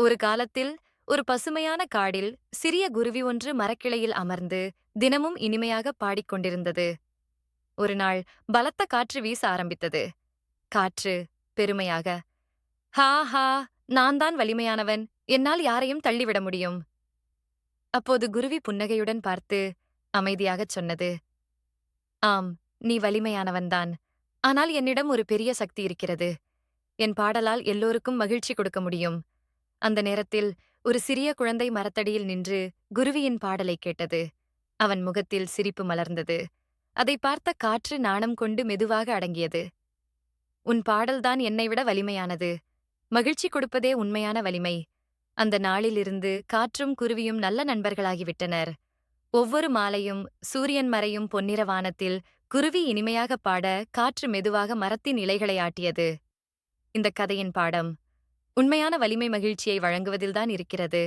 ஒரு காலத்தில் ஒரு பசுமையான காடில் சிறிய குருவி ஒன்று மரக்கிளையில் அமர்ந்து தினமும் இனிமையாக பாடிக்கொண்டிருந்தது. ஒரு நாள் பலத்த காற்று வீச ஆரம்பித்தது. காற்று பெருமையாக ஹா ஹா நான் தான் வலிமையானவன். என்னால் யாரையும் தள்ளிவிட முடியும். அப்போது குருவி புன்னகையுடன் பார்த்து அமைதியாகச் சொன்னது ஆம் நீ வலிமையானவன்தான் ஆனால் என்னிடம் ஒரு பெரிய சக்தி இருக்கிறது. என் பாடலால் எல்லோருக்கும் மகிழ்ச்சி கொடுக்க முடியும். அந்த நேரத்தில் ஒரு சிறிய குழந்தை மரத்தடியில் நின்று குருவியின் பாடலை கேட்டது. அவன் முகத்தில் சிரிப்பு மலர்ந்தது. அதை பார்த்த காற்று நாணம் கொண்டு மெதுவாக அடங்கியது. உன் பாடல்தான் என்னை விட வலிமையானது. மகிழ்ச்சி கொடுப்பதே உண்மையான வலிமை. அந்த நாளிலிருந்து காற்றும் குருவியும் நல்ல நண்பர்களாகிவிட்டனர். ஒவ்வொரு மாலையும் சூரியன் மறையும் பொன்னிற வானத்தில் குருவி இனிமையாக பாட காற்று மெதுவாக மரத்தின் இலைகளை ஆட்டியது. இந்த கதையின் பாடம் உண்மையான வலிமை மகிழ்ச்சியை வழங்குவதில்தான் இருக்கிறது.